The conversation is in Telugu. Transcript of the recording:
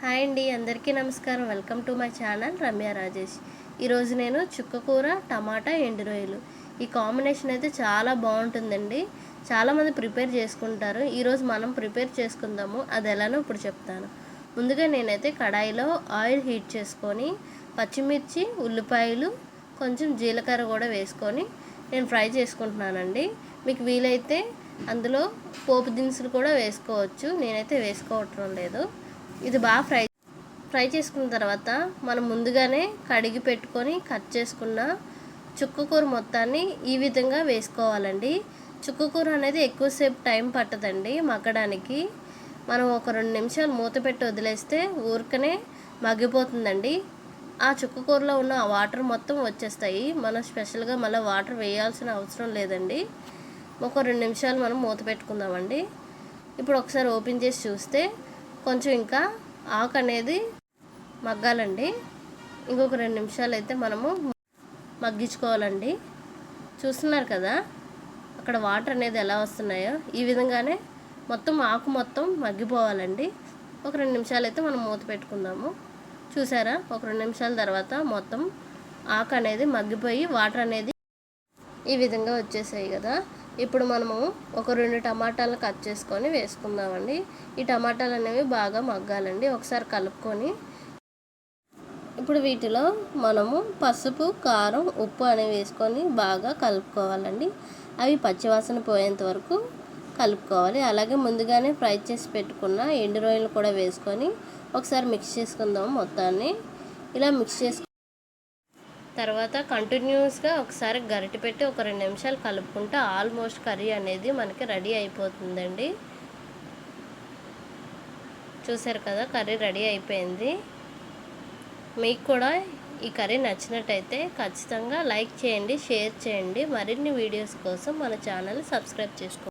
హాయ్ అండి అందరికీ నమస్కారం. Welcome to my channel Ramya Rajesh. ఈరోజు నేను చుక్కకూర టమాటా ఎండు రొయ్యలు. ఈ కాంబినేషన్ అయితే చాలా బాగుంటుందండి. చాలామంది ప్రిపేర్ చేసుకుంటారు. ఈరోజు మనం ప్రిపేర్ చేసుకుందాము. అది ఎలానో ఇప్పుడు చెప్తాను. ముందుగా నేనైతే కడాయిలో ఆయిల్ హీట్ చేసుకొని పచ్చిమిర్చి ఉల్లిపాయలు కొంచెం జీలకర్ర కూడా వేసుకొని నేను ఫ్రై చేసుకుంటున్నానండి. మీకు వీలైతే అందులో పోపు దినుసులు కూడా వేసుకోవచ్చు. నేనైతే వేసుకోవటం లేదు. ఇది బాగా ఫ్రై ఫ్రై చేసుకున్న తర్వాత మనం ముందుగానే కడిగి పెట్టుకొని కట్ చేసుకున్న చుక్కకూర మొత్తాన్ని ఈ విధంగా వేసుకోవాలండి. చుక్కకూర అనేది ఎక్కువసేపు టైం పట్టదండి మగ్గడానికి. మనం ఒక రెండు నిమిషాలు మూత పెట్టి వదిలేస్తే ఊరికనే మగ్గిపోతుందండి. ఆ చుక్కకూరలో ఉన్న ఆ వాటర్ మొత్తం వచ్చేస్తాయి. మనం స్పెషల్గా మళ్ళీ వాటర్ వేయాల్సిన అవసరం లేదండి. ఒక రెండు నిమిషాలు మనం మూత పెట్టుకుందామండి. ఇప్పుడు ఒకసారి ఓపెన్ చేసి చూస్తే కొంచెం ఇంకా ఆకు అనేది మగ్గాలండి. ఇంకొక రెండు నిమిషాలు అయితే మనము మగ్గించుకోవాలండి. చూస్తున్నారు కదా అక్కడ వాటర్ అనేది ఎలా వస్తున్నాయో. ఈ విధంగానే మొత్తం ఆకు మొత్తం మగ్గిపోవాలండి. ఒక రెండు నిమిషాలు అయితే మనం మూత పెట్టుకుందాము. చూసారా? ఒక రెండు నిమిషాల తర్వాత మొత్తం ఆకు అనేది మగ్గిపోయి వాటర్ అనేది ఈ విధంగా వచ్చేసాయి కదా. ఇప్పుడు మనము ఒక రెండు టమాటాలు కట్ చేసుకొని వేసుకుందామండి. ఈ టమాటాలు అనేవి బాగా మగ్గాలండి. ఒకసారి కలుపుకొని ఇప్పుడు వీటిలో మనము పసుపు కారం ఉప్పు అనేవి వేసుకొని బాగా కలుపుకోవాలండి. అవి పచ్చివాసన పోయేంత వరకు కలుపుకోవాలి. అలాగే ముందుగానే ఫ్రై చేసి పెట్టుకున్న ఎండు రొయ్యలు కూడా వేసుకొని ఒకసారి మిక్స్ చేసుకుందాం మొత్తాన్ని. ఇలా మిక్స్ చేసుకు తర్వాత కంటిన్యూస్గా ఒకసారి గరిటె పెట్టి ఒక రెండు నిమిషాలు కలుపుకుంటే ఆల్మోస్ట్ కర్రీ అనేది మనకి రెడీ అయిపోతుందండి. చూసారు కదా కర్రీ రెడీ అయిపోయింది. మీకు కూడా ఈ కర్రీ నచ్చినట్టయితే ఖచ్చితంగా లైక్ చేయండి షేర్ చేయండి. మరిన్ని వీడియోస్ కోసం మన ఛానల్ సబ్స్క్రైబ్ చేసుకోండి.